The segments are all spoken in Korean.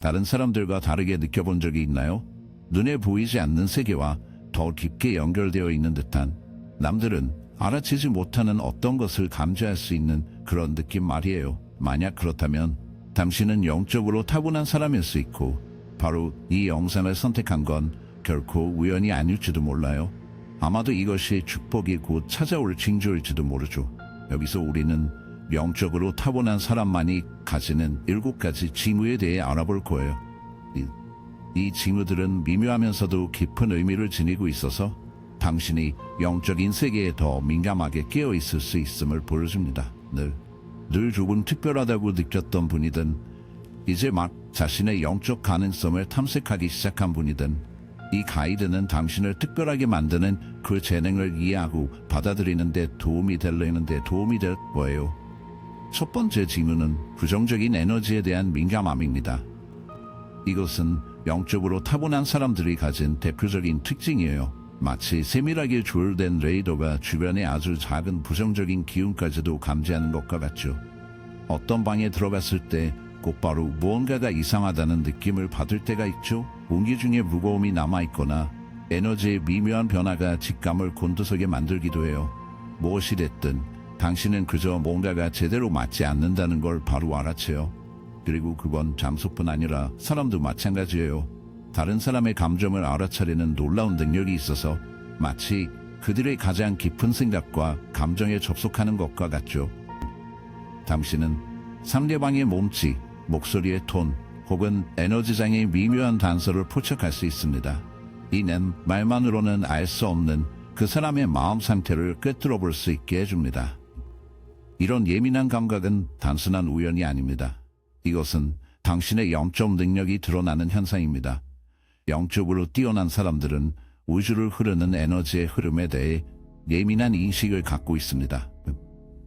다른 사람들과 다르게 느껴본 적이 있나요? 눈에 보이지 않는 세계와 더 깊게 연결되어 있는 듯한 남들은 알아채지 못하는 어떤 것을 감지할 수 있는 그런 느낌 말이에요. 만약 그렇다면 당신은 영적으로 타고난 사람일 수 있고 바로 이 영상을 선택한 건 결코 우연이 아닐지도 몰라요. 아마도 이것이 축복이 곧 찾아올 징조일지도 모르죠. 여기서 우리는 영적으로 타고난 사람만이 가지는 일곱 가지 징후에 대해 알아볼 거예요. 이, 이 징후들은 미묘하면서도 깊은 의미를 지니고 있어서 당신이 영적인 세계에 더 민감하게 깨어 있을 수 있음을 보여줍니다. 늘, 늘 조금 특별하다고 느꼈던 분이든 이제 막 자신의 영적 가능성을 탐색하기 시작한 분이든 이 가이드는 당신을 특별하게 만드는 그 재능을 이해하고 받아들이는 데 도움이 되려는 데 도움이 될 거예요. 첫 번째 징후는 부정적인 에너지에 대한 민감함입니다. 이것은 영적으로 타고난 사람들이 가진 대표적인 특징이에요. 마치 세밀하게 조율된 레이더가 주변의 아주 작은 부정적인 기운까지도 감지하는 것과 같죠. 어떤 방에 들어갔을 때 곧바로 무언가가 이상하다는 느낌을 받을 때가 있죠. 공기 중에 무거움이 남아있거나 에너지의 미묘한 변화가 직감을 곤두서게 만들기도 해요. 무엇이 됐든 당신은 그저 뭔가가 제대로 맞지 않는다는 걸 바로 알아채요. 그리고 그건 장소뿐 아니라 사람도 마찬가지예요. 다른 사람의 감정을 알아차리는 놀라운 능력이 있어서 마치 그들의 가장 깊은 생각과 감정에 접속하는 것과 같죠. 당신은 상대방의 몸짓, 목소리의 톤, 혹은 에너지장의 미묘한 단서를 포착할 수 있습니다. 이는 말만으로는 알 수 없는 그 사람의 마음 상태를 꿰뚫어 볼 수 있게 해줍니다. 이런 예민한 감각은 단순한 우연이 아닙니다. 이것은 당신의 영적 능력이 드러나는 현상입니다. 영적으로 뛰어난 사람들은 우주를 흐르는 에너지의 흐름에 대해 예민한 인식을 갖고 있습니다.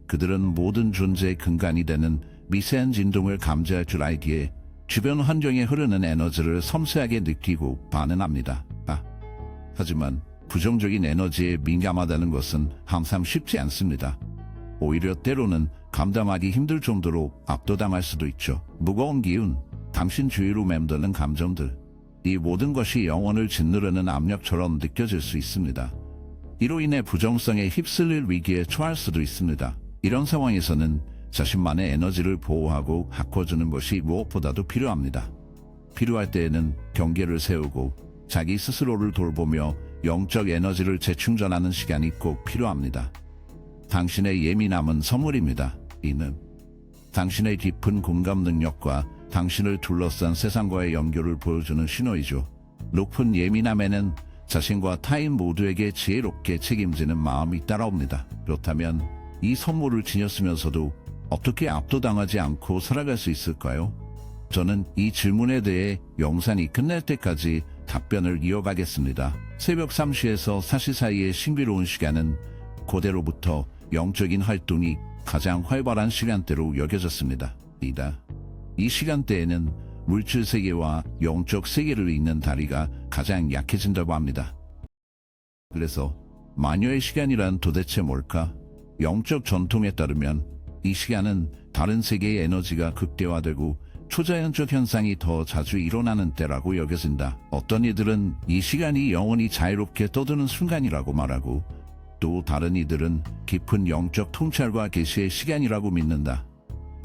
그들은 모든 존재의 근간이 되는 미세한 진동을 감지할 줄 알기에 주변 환경에 흐르는 에너지를 섬세하게 느끼고 반응합니다. 아, 하지만 부정적인 에너지에 민감하다는 것은 항상 쉽지 않습니다. 오히려 때로는 감당하기 힘들 정도로 압도당할 수도 있죠. 무거운 기운, 당신 주위로 맴도는 감정들, 이 모든 것이 영혼을 짓누르는 압력처럼 느껴질 수 있습니다. 이로 인해 부정성에 휩쓸릴 위기에 처할 수도 있습니다. 이런 상황에서는 자신만의 에너지를 보호하고 바꿔주는 것이 무엇보다도 필요합니다. 필요할 때에는 경계를 세우고 자기 스스로를 돌보며 영적 에너지를 재충전하는 시간이 꼭 필요합니다. 당신의 예민함은 선물입니다. 이는 당신의 깊은 공감 능력과 당신을 둘러싼 세상과의 연결을 보여주는 신호이죠. 높은 예민함에는 자신과 타인 모두에게 지혜롭게 책임지는 마음이 따라옵니다. 그렇다면 이 선물을 지녔으면서도 어떻게 압도당하지 않고 살아갈 수 있을까요? 저는 이 질문에 대해 영상이 끝날 때까지 답변을 이어가겠습니다. 새벽 3시에서 4시 사이의 신비로운 시간은 고대로부터 영적인 활동이 가장 활발한 시간대로 여겨졌습니다. 이 시간대에는 물질 세계와 영적 세계를 잇는 다리가 가장 약해진다고 합니다. 그래서 마녀의 시간이란 도대체 뭘까? 영적 전통에 따르면 이 시간은 다른 세계의 에너지가 극대화되고 초자연적 현상이 더 자주 일어나는 때라고 여겨진다. 어떤 이들은 이 시간이 영원히 자유롭게 떠드는 순간이라고 말하고 또 다른 이들은 깊은 영적 통찰과 계시의 시간이라고 믿는다.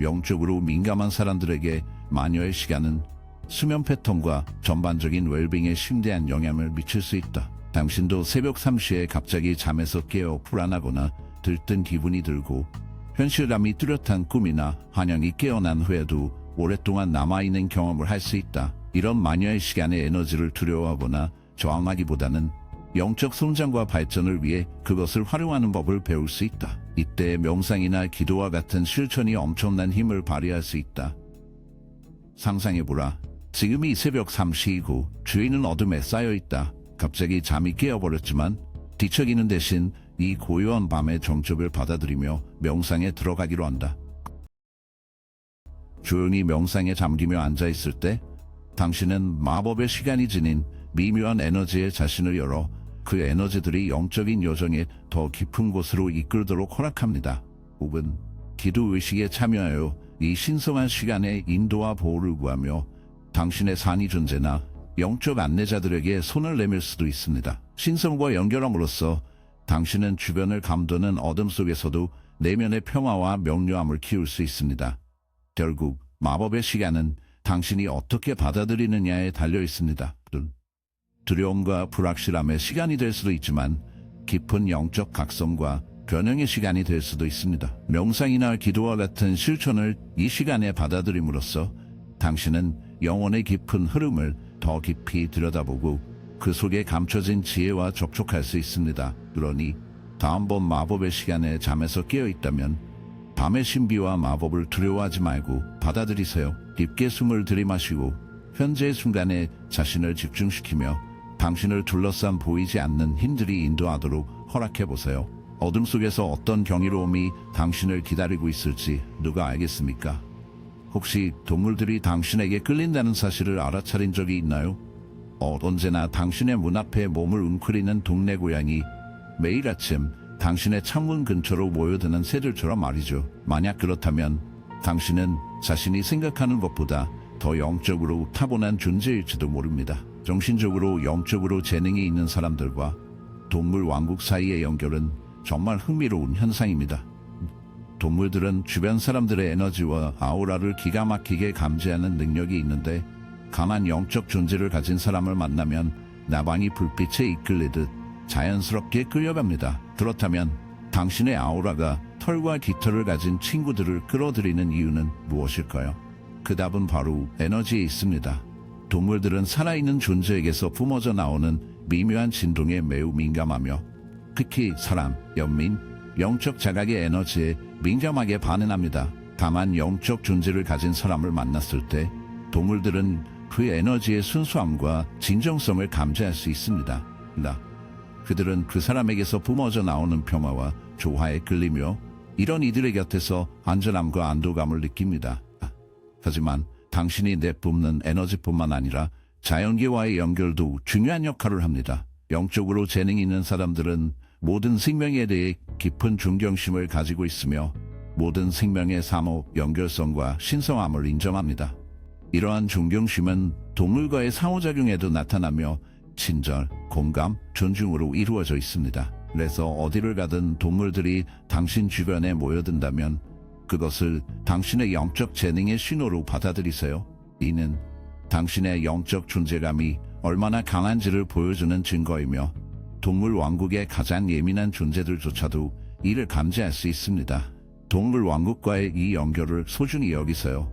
영적으로 민감한 사람들에게 마녀의 시간은 수면 패턴과 전반적인 웰빙에 심대한 영향을 미칠 수 있다. 당신도 새벽 3시에 갑자기 잠에서 깨어 불안하거나 들뜬 기분이 들고 현실감이 뚜렷한 꿈이나 환영이 깨어난 후에도 오랫동안 남아있는 경험을 할 수 있다. 이런 마녀의 시간의 에너지를 두려워하거나 저항하기보다는 영적 성장과 발전을 위해 그것을 활용하는 법을 배울 수 있다. 이때 명상이나 기도와 같은 실천이 엄청난 힘을 발휘할 수 있다. 상상해보라. 지금이 새벽 3시이고 주인은 어둠에 쌓여있다. 갑자기 잠이 깨어버렸지만 뒤척이는 대신 이 고요한 밤의 정적을 받아들이며 명상에 들어가기로 한다. 조용히 명상에 잠기며 앉아있을 때 당신은 마법의 시간이 지닌 미묘한 에너지에 자신을 열어 그 에너지들이 영적인 여정에 더 깊은 곳으로 이끌도록 허락합니다. 혹은 기도 의식에 참여하여 이 신성한 시간에 인도와 보호를 구하며 당신의 산이 존재나 영적 안내자들에게 손을 내밀 수도 있습니다. 신성과 연결함으로써 당신은 주변을 감도는 어둠 속에서도 내면의 평화와 명료함을 키울 수 있습니다. 결국 마법의 시간은 당신이 어떻게 받아들이느냐에 달려 있습니다. 두려움과 불확실함의 시간이 될 수도 있지만 깊은 영적 각성과 변형의 시간이 될 수도 있습니다. 명상이나 기도와 같은 실천을 이 시간에 받아들임으로써 당신은 영혼의 깊은 흐름을 더 깊이 들여다보고 그 속에 감춰진 지혜와 접촉할 수 있습니다. 그러니 다음번 마법의 시간에 잠에서 깨어 있다면 밤의 신비와 마법을 두려워하지 말고 받아들이세요. 깊게 숨을 들이마시고 현재의 순간에 자신을 집중시키며 당신을 둘러싼 보이지 않는 힘들이 인도하도록 허락해 보세요. 어둠 속에서 어떤 경이로움이 당신을 기다리고 있을지 누가 알겠습니까? 혹시 동물들이 당신에게 끌린다는 사실을 알아차린 적이 있나요? 어, 언제나 당신의 문 앞에 몸을 웅크리는 동네 고양이 매일 아침 당신의 창문 근처로 모여드는 새들처럼 말이죠. 만약 그렇다면 당신은 자신이 생각하는 것보다 더 영적으로 타고난 존재일지도 모릅니다. 정신적으로 영적으로 재능이 있는 사람들과 동물 왕국 사이의 연결은 정말 흥미로운 현상입니다. 동물들은 주변 사람들의 에너지와 아우라를 기가 막히게 감지하는 능력이 있는데 강한 영적 존재를 가진 사람을 만나면 나방이 불빛에 이끌리듯 자연스럽게 끌려갑니다. 그렇다면 당신의 아우라가 털과 깃털을 가진 친구들을 끌어들이는 이유는 무엇일까요? 그 답은 바로 에너지에 있습니다. 동물들은 살아있는 존재에게서 뿜어져 나오는 미묘한 진동에 매우 민감하며 특히 사람, 연민, 영적 자각의 에너지에 민감하게 반응합니다. 다만 영적 존재를 가진 사람을 만났을 때 동물들은 그 에너지의 순수함과 진정성을 감지할 수 있습니다. 나. 그들은 그 사람에게서 뿜어져 나오는 평화와 조화에 끌리며 이런 이들의 곁에서 안전함과 안도감을 느낍니다. 하지만 당신이 내뿜는 에너지뿐만 아니라 자연계와의 연결도 중요한 역할을 합니다. 영적으로 재능이 있는 사람들은 모든 생명에 대해 깊은 존경심을 가지고 있으며 모든 생명의 사모, 연결성과 신성함을 인정합니다. 이러한 존경심은 동물과의 상호작용에도 나타나며 친절, 공감, 존중으로 이루어져 있습니다. 그래서 어디를 가든 동물들이 당신 주변에 모여든다면 그것을 당신의 영적 재능의 신호로 받아들이세요. 이는 당신의 영적 존재감이 얼마나 강한지를 보여주는 증거이며 동물 왕국의 가장 예민한 존재들조차도 이를 감지할 수 있습니다. 동물 왕국과의 이 연결을 소중히 여기세요.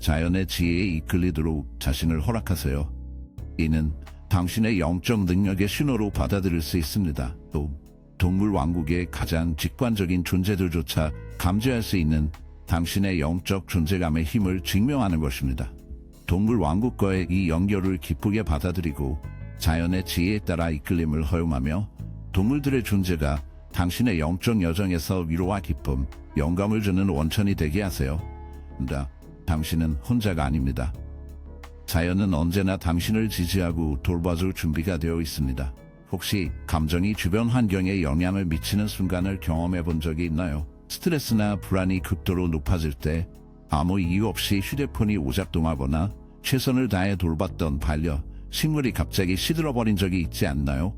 자연의 지혜에 이끌리도록 자신을 허락하세요. 이는 당신의 영적 능력의 신호로 받아들일 수 있습니다. 또 동물 왕국의 가장 직관적인 존재들조차 감지할 수 있는 당신의 영적 존재감의 힘을 증명하는 것입니다. 동물 왕국과의 이 연결을 기쁘게 받아들이고 자연의 지혜에 따라 이끌림을 허용하며 동물들의 존재가 당신의 영적 여정에서 위로와 기쁨, 영감을 주는 원천이 되게 하세요. 다 당신은 혼자가 아닙니다. 자연은 언제나 당신을 지지하고 돌봐줄 준비가 되어 있습니다. 혹시 감정이 주변 환경에 영향을 미치는 순간을 경험해 본 적이 있나요? 스트레스나 불안이 극도로 높아질 때 아무 이유 없이 휴대폰이 오작동하거나 최선을 다해 돌봤던 반려 식물이 갑자기 시들어버린 적이 있지 않나요?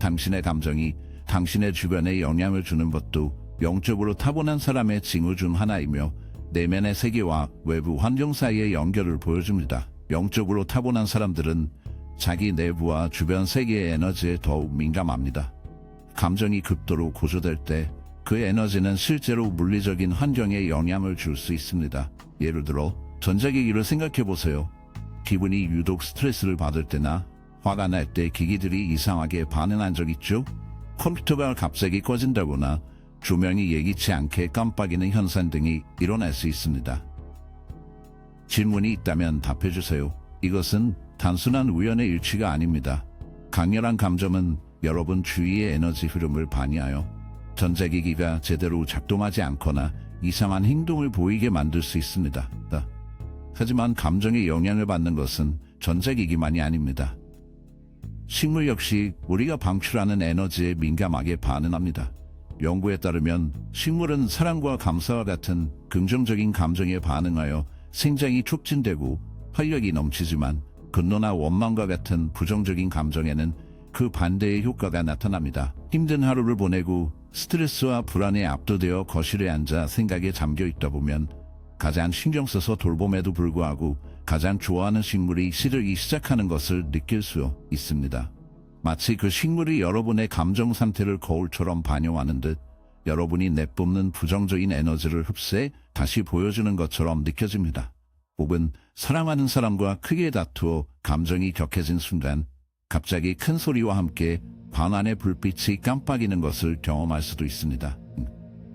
당신의 감정이 당신의 주변에 영향을 주는 것도 영적으로 타고난 사람의 징후 중 하나이며 내면의 세계와 외부 환경 사이의 연결을 보여줍니다. 영적으로 타고난 사람들은 자기 내부와 주변 세계의 에너지에 더욱 민감합니다. 감정이 극도로 고조될 때 그 에너지는 실제로 물리적인 환경에 영향을 줄 수 있습니다. 예를 들어 전자기기를 생각해 보세요. 기분이 유독 스트레스를 받을 때나 화가 날 때 기기들이 이상하게 반응한 적 있죠? 컴퓨터가 갑자기 꺼진다거나 조명이 예기치 않게 깜빡이는 현상 등이 일어날 수 있습니다. 질문이 있다면 답해주세요. 이것은 단순한 우연의 일치가 아닙니다. 강렬한 감정은 여러분 주위의 에너지 흐름을 반의하여 전자기기가 제대로 작동하지 않거나 이상한 행동을 보이게 만들 수 있습니다. 하지만 감정의 영향을 받는 것은 전자기기만이 아닙니다. 식물 역시 우리가 방출하는 에너지에 민감하게 반응합니다. 연구에 따르면 식물은 사랑과 감사와 같은 긍정적인 감정에 반응하여 생장이 촉진되고 활력이 넘치지만 근노나 원망과 같은 부정적인 감정에는 그 반대의 효과가 나타납니다. 힘든 하루를 보내고 스트레스와 불안에 압도되어 거실에 앉아 생각에 잠겨 있다 보면 가장 신경 써서 돌봄에도 불구하고 가장 좋아하는 식물이 시들기 시작하는 것을 느낄 수 있습니다. 마치 그 식물이 여러분의 감정 상태를 거울처럼 반영하는 듯 여러분이 내뿜는 부정적인 에너지를 흡수해 다시 보여주는 것처럼 느껴집니다. 혹은 사랑하는 사람과 크게 다투어 감정이 격해진 순간 갑자기 큰 소리와 함께 방 안의 불빛이 깜빡이는 것을 경험할 수도 있습니다.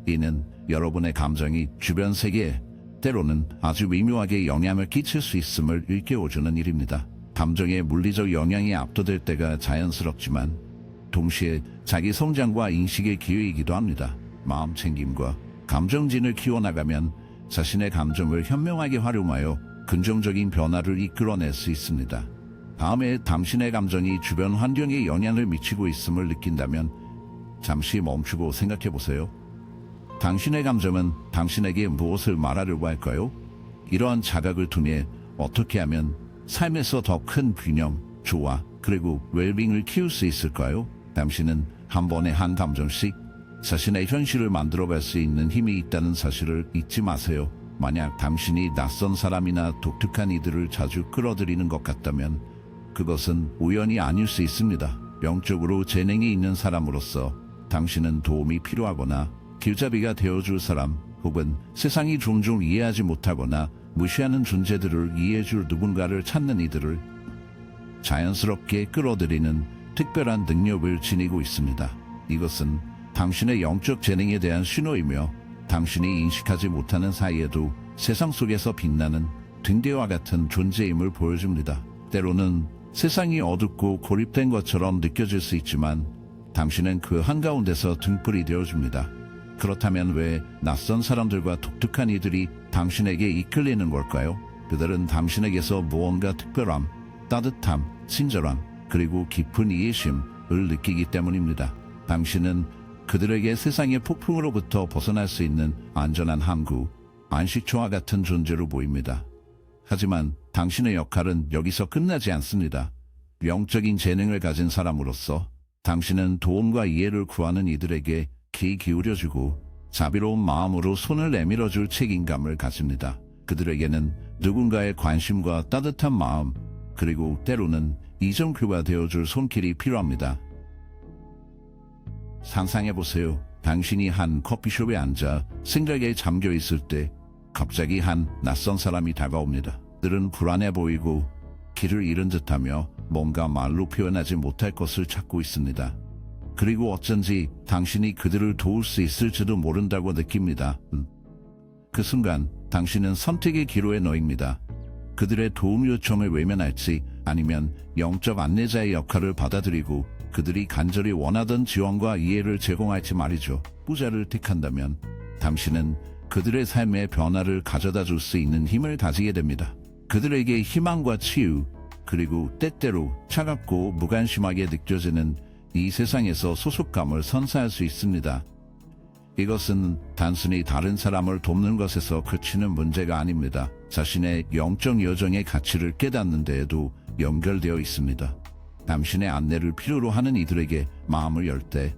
이는 여러분의 감정이 주변 세계에 때로는 아주 미묘하게 영향을 끼칠 수 있음을 일깨워주는 일입니다. 감정의 물리적 영향이 압도될 때가 자연스럽지만 동시에 자기 성장과 인식의 기회이기도 합니다. 마음 챙김과 감정진을 키워나가면 자신의 감정을 현명하게 활용하여 긍정적인 변화를 이끌어낼 수 있습니다. 다음에 당신의 감정이 주변 환경에 영향을 미치고 있음을 느낀다면 잠시 멈추고 생각해 보세요. 당신의 감정은 당신에게 무엇을 말하려고 할까요? 이러한 자각을 통해 어떻게 하면 삶에서 더 큰 균형, 조화, 그리고 웰빙을 키울 수 있을까요? 당신은 한 번에 한 감정씩 자신의 현실을 만들어갈 수 있는 힘이 있다는 사실을 잊지 마세요. 만약 당신이 낯선 사람이나 독특한 이들을 자주 끌어들이는 것 같다면 그것은 우연이 아닐 수 있습니다. 영적으로 재능이 있는 사람으로서 당신은 도움이 필요하거나 길잡이가 되어줄 사람 혹은 세상이 종종 이해하지 못하거나 무시하는 존재들을 이해해줄 누군가를 찾는 이들을 자연스럽게 끌어들이는 특별한 능력을 지니고 있습니다. 이것은 당신의 영적 재능에 대한 신호이며 당신이 인식하지 못하는 사이에도 세상 속에서 빛나는 등대와 같은 존재임을 보여줍니다. 때로는 세상이 어둡고 고립된 것처럼 느껴질 수 있지만 당신은 그 한가운데서 등불이 되어줍니다. 그렇다면 왜 낯선 사람들과 독특한 이들이 당신에게 이끌리는 걸까요? 그들은 당신에게서 무언가 특별함, 따뜻함, 친절함, 그리고 깊은 이해심을 느끼기 때문입니다. 당신은 그들에게 세상의 폭풍으로부터 벗어날 수 있는 안전한 항구, 안식처와 같은 존재로 보입니다. 하지만 당신의 역할은 여기서 끝나지 않습니다. 영적인 재능을 가진 사람으로서 당신은 도움과 이해를 구하는 이들에게 귀 기울여주고 자비로운 마음으로 손을 내밀어줄 책임감을 가집니다. 그들에게는 누군가의 관심과 따뜻한 마음, 그리고 때로는 이정표가 되어줄 손길이 필요합니다. 상상해보세요. 당신이 한 커피숍에 앉아 생각에 잠겨 있을 때 갑자기 한 낯선 사람이 다가옵니다. 그들은 불안해 보이고 길을 잃은 듯하며 뭔가 말로 표현하지 못할 것을 찾고 있습니다. 그리고 어쩐지 당신이 그들을 도울 수 있을지도 모른다고 느낍니다. 음. 그 순간 당신은 선택의 기로에 놓입니다. 그들의 도움 요청을 외면할지 아니면 영적 안내자의 역할을 받아들이고 그들이 간절히 원하던 지원과 이해를 제공할지 말이죠. 부자를 택한다면 당신은 그들의 삶에 변화를 가져다 줄 수 있는 힘을 가지게 됩니다. 그들에게 희망과 치유, 그리고 때때로 차갑고 무관심하게 느껴지는 이 세상에서 소속감을 선사할 수 있습니다. 이것은 단순히 다른 사람을 돕는 것에서 그치는 문제가 아닙니다. 자신의 영적 여정의 가치를 깨닫는 데에도 연결되어 있습니다. 당신의 안내를 필요로 하는 이들에게 마음을 열 때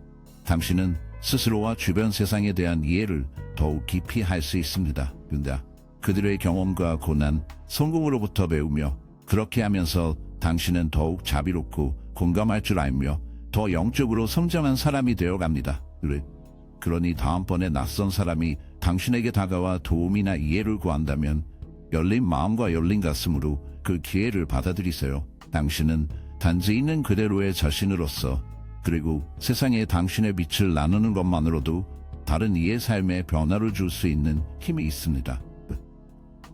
당신은 스스로와 주변 세상에 대한 이해를 더욱 깊이 할 수 있습니다. 근데 그들의 경험과 고난, 성공으로부터 배우며 그렇게 하면서 당신은 더욱 자비롭고 공감할 줄 알며 더 영적으로 성장한 사람이 되어 갑니다. 그러니 다음번에 낯선 사람이 당신에게 다가와 도움이나 이해를 구한다면 열린 마음과 열린 가슴으로 그 기회를 받아들이세요. 당신은 단지 있는 그대로의 자신으로서 그리고 세상에 당신의 빛을 나누는 것만으로도 다른 이의 삶에 변화를 줄 수 있는 힘이 있습니다.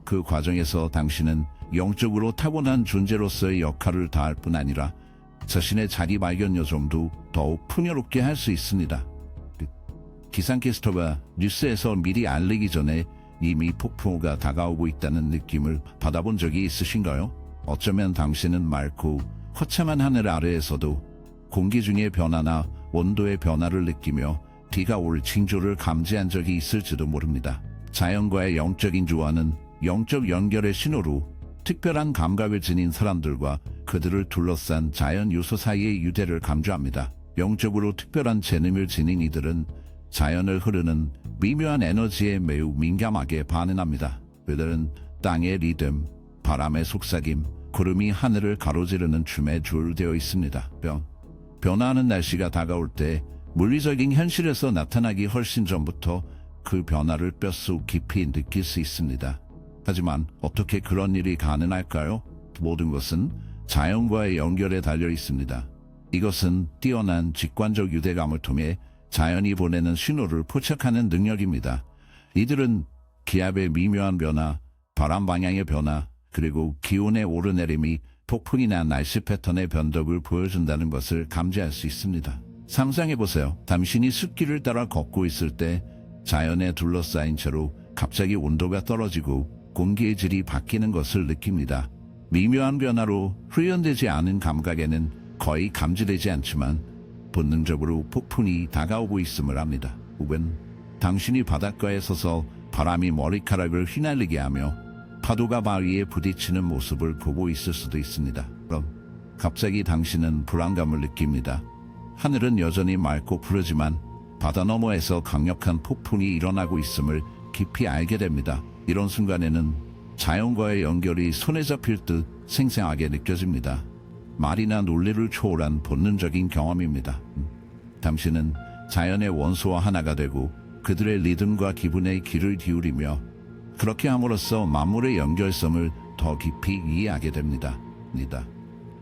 그 과정에서 당신은 영적으로 타고난 존재로서의 역할을 다할 뿐 아니라 자신의 자기 발견 여정도 더욱 풍요롭게 할 수 있습니다. 기상캐스터가 뉴스에서 미리 알리기 전에 이미 폭풍우가 다가오고 있다는 느낌을 받아본 적이 있으신가요? 어쩌면 당신은 맑고 허참한 하늘 아래에서도 공기 중의 변화나 온도의 변화를 느끼며 비가 올 징조를 감지한 적이 있을지도 모릅니다. 자연과의 영적인 조화는 영적 연결의 신호로 특별한 감각을 지닌 사람들과 그들을 둘러싼 자연 요소 사이의 유대를 감지합니다. 영적으로 특별한 재능을 지닌 이들은 자연을 흐르는 미묘한 에너지에 매우 민감하게 반응합니다. 그들은 땅의 리듬, 바람의 속삭임, 구름이 하늘을 가로지르는 춤에 조율되어 있습니다. 변, 변화하는 날씨가 다가올 때 물리적인 현실에서 나타나기 훨씬 전부터 그 변화를 뼛속 깊이 느낄 수 있습니다. 하지만 어떻게 그런 일이 가능할까요? 모든 것은 자연과의 연결에 달려 있습니다. 이것은 뛰어난 직관적 유대감을 통해 자연이 보내는 신호를 포착하는 능력입니다. 이들은 기압의 미묘한 변화, 바람 방향의 변화, 그리고 기온의 오르내림이 폭풍이나 날씨 패턴의 변덕을 보여준다는 것을 감지할 수 있습니다. 상상해 보세요. 당신이 숲길을 따라 걷고 있을 때 자연에 둘러싸인 채로 갑자기 온도가 떨어지고 공기의 질이 바뀌는 것을 느낍니다. 미묘한 변화로 훈련되지 않은 감각에는 거의 감지되지 않지만 본능적으로 폭풍이 다가오고 있음을 압니다. 혹은 당신이 바닷가에 서서 바람이 머리카락을 휘날리게 하며 파도가 바위에 부딪히는 모습을 보고 있을 수도 있습니다. 그럼 갑자기 당신은 불안감을 느낍니다. 하늘은 여전히 맑고 푸르지만 바다 너머에서 강력한 폭풍이 일어나고 있음을 깊이 알게 됩니다. 이런 순간에는 자연과의 연결이 손에 잡힐 듯 생생하게 느껴집니다. 말이나 논리를 초월한 본능적인 경험입니다. 음. 당신은 자연의 원소와 하나가 되고 그들의 리듬과 기분에 귀를 기울이며 그렇게 함으로써 만물의 연결성을 더 깊이 이해하게 됩니다. 니다.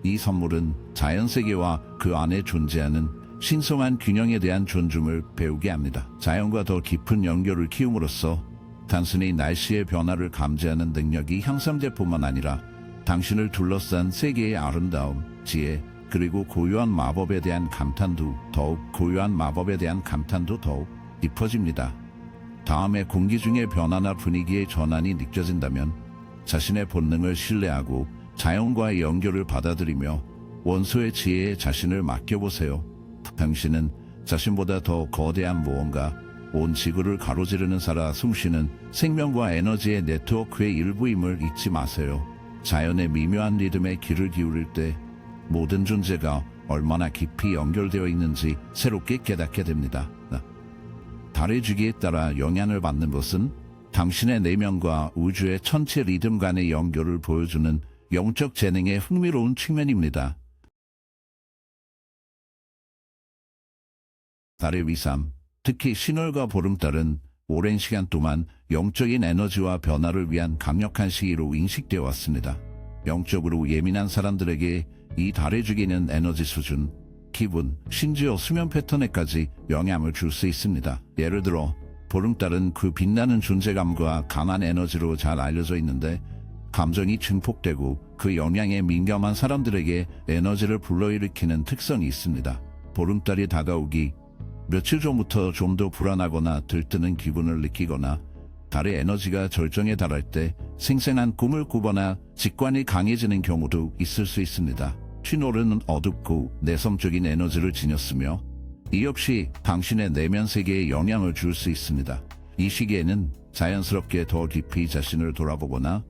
이 선물은 자연 세계와 그 안에 존재하는 신성한 균형에 대한 존중을 배우게 합니다. 자연과 더 깊은 연결을 키움으로써 단순히 날씨의 변화를 감지하는 능력이 향상될 뿐만 아니라 당신을 둘러싼 세계의 아름다움, 지혜, 그리고 고유한 마법에 대한 감탄도 더욱 고유한 마법에 대한 감탄도 더욱 깊어집니다. 다음에 공기 중의 변화나 분위기의 전환이 느껴진다면 자신의 본능을 신뢰하고 자연과의 연결을 받아들이며 원소의 지혜에 자신을 맡겨보세요. 당신은 자신보다 더 거대한 무언가, 온 지구를 가로지르는 살아 숨쉬는 생명과 에너지의 네트워크의 일부임을 잊지 마세요. 자연의 미묘한 리듬에 귀를 기울일 때 모든 존재가 얼마나 깊이 연결되어 있는지 새롭게 깨닫게 됩니다. 달의 주기에 따라 영향을 받는 것은 당신의 내면과 우주의 전체 리듬 간의 연결을 보여주는 영적 재능의 흥미로운 측면입니다. 달의 위삼, 특히 신월과 보름달은 오랜 시간 동안 영적인 에너지와 변화를 위한 강력한 시기로 인식되어 왔습니다. 영적으로 예민한 사람들에게 이 달의 주기는 에너지 수준, 기분, 심지어 수면 패턴에까지 영향을 줄 수 있습니다. 예를 들어 보름달은 그 빛나는 존재감과 강한 에너지로 잘 알려져 있는데 감정이 증폭되고 그 영향에 민감한 사람들에게 에너지를 불러일으키는 특성이 있습니다. 보름달이 다가오기 며칠 전부터 좀 더 불안하거나 들뜨는 기분을 느끼거나 달의 에너지가 절정에 달할 때 생생한 꿈을 꾸거나 직관이 강해지는 경우도 있을 수 있습니다. 취노르는 어둡고 내성적인 에너지를 지녔으며 이 역시 당신의 내면 세계에 영향을 줄 수 있습니다. 이 시기에는 자연스럽게 더 깊이 자신을 돌아보거나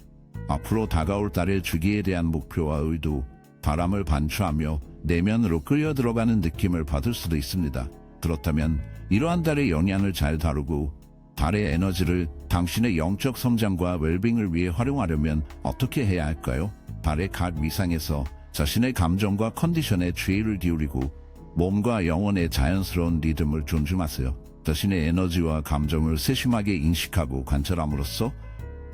앞으로 다가올 달의 주기에 대한 목표와 의도, 바람을 반추하며 내면으로 끌려 들어가는 느낌을 받을 수도 있습니다. 그렇다면 이러한 달의 영향을 잘 다루고 달의 에너지를 당신의 영적 성장과 웰빙을 위해 활용하려면 어떻게 해야 할까요? 달의 각 위상에서 자신의 감정과 컨디션에 주의를 기울이고 몸과 영혼의 자연스러운 리듬을 존중하세요. 자신의 에너지와 감정을 세심하게 인식하고 관찰함으로써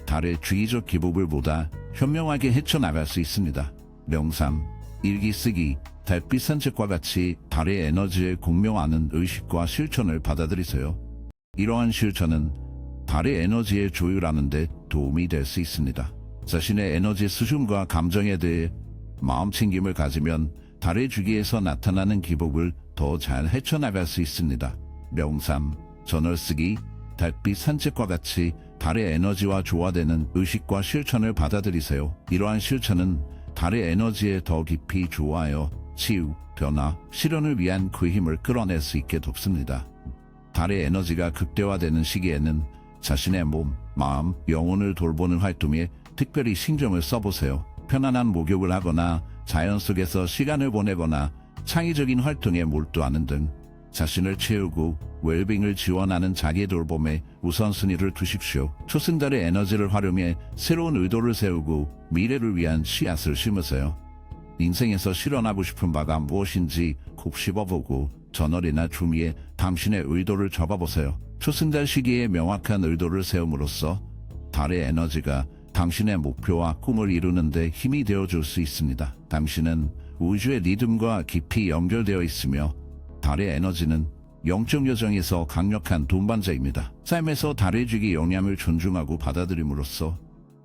달의 주의적 기복을 보다 현명하게 헤쳐나갈 수 있습니다. 명상, 일기 쓰기, 달빛 산책과 같이 달의 에너지에 공명하는 의식과 실천을 받아들이세요. 이러한 실천은 달의 에너지에 조율하는 데 도움이 될 수 있습니다. 자신의 에너지 수준과 감정에 대해 마음 챙김을 가지면 달의 주기에서 나타나는 기복을 더 잘 헤쳐나갈 수 있습니다. 명삼, 전월 쓰기, 달빛 산책과 같이 달의 에너지와 조화되는 의식과 실천을 받아들이세요. 이러한 실천은 달의 에너지에 더 깊이 조화하여 치유, 변화, 실현을 위한 그 힘을 끌어낼 수 있게 돕습니다. 달의 에너지가 극대화되는 시기에는 자신의 몸, 마음, 영혼을 돌보는 활동에 특별히 신경을 써보세요. 편안한 목욕을 하거나 자연 속에서 시간을 보내거나 창의적인 활동에 몰두하는 등 자신을 채우고 웰빙을 지원하는 자기 돌봄에 우선순위를 두십시오. 초승달의 에너지를 활용해 새로운 의도를 세우고 미래를 위한 씨앗을 심으세요. 인생에서 실현하고 싶은 바가 무엇인지 콕 씹어보고 저널이나 주미에 당신의 의도를 적어보세요. 초승달 시기에 명확한 의도를 세움으로써 달의 에너지가 당신의 목표와 꿈을 이루는데 힘이 되어줄 수 있습니다. 당신은 우주의 리듬과 깊이 연결되어 있으며 달의 에너지는 영적 여정에서 강력한 동반자입니다. 삶에서 달의 주기 영향을 존중하고 받아들임으로써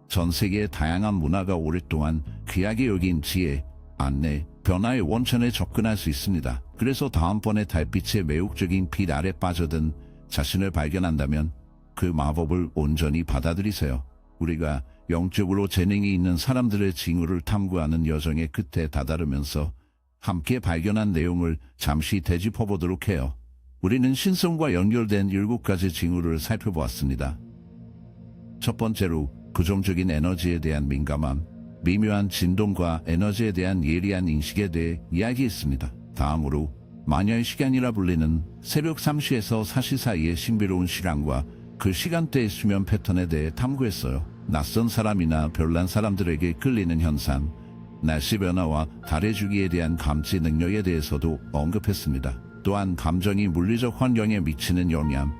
전 세계의 다양한 문화가 오랫동안 귀하게 여긴 지혜, 안내, 변화의 원천에 접근할 수 있습니다. 그래서 다음번에 달빛의 매혹적인 빛 아래 빠져든 자신을 발견한다면 그 마법을 온전히 받아들이세요. 우리가 영적으로 재능이 있는 사람들의 징후를 탐구하는 여정의 끝에 다다르면서 함께 발견한 내용을 잠시 되짚어 보도록 해요. 우리는 신성과 연결된 일곱 가지 징후를 살펴보았습니다. 첫 번째로 부정적인 에너지에 대한 민감함, 미묘한 진동과 에너지에 대한 예리한 인식에 대해 이야기했습니다. 다음으로 마녀의 시간이라 불리는 새벽 3시에서 4시 사이의 신비로운 시간과 그 시간대의 수면 패턴에 대해 탐구했어요. 낯선 사람이나 별난 사람들에게 끌리는 현상, 날씨 변화와 달의 주기에 대한 감지 능력에 대해서도 언급했습니다. 또한 감정이 물리적 환경에 미치는 영향,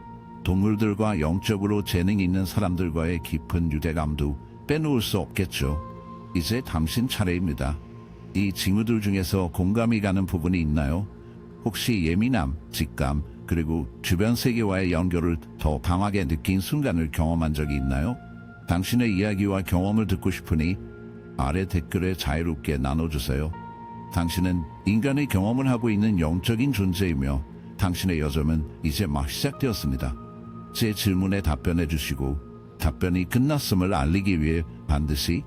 동물들과 영적으로 재능 있는 사람들과의 깊은 유대감도 빼놓을 수 없겠죠. 이제 당신 차례입니다. 이 징후들 중에서 공감이 가는 부분이 있나요? 혹시 예민함, 직감, 그리고 주변 세계와의 연결을 더 강하게 느낀 순간을 경험한 적이 있나요? 당신의 이야기와 경험을 듣고 싶으니 아래 댓글에 자유롭게 나눠주세요. 당신은 인간의 경험을 하고 있는 영적인 존재이며 당신의 여정은 이제 막 시작되었습니다. 제 질문에 답변해 주시고 답변이 끝났음을 알리기 위해 반드시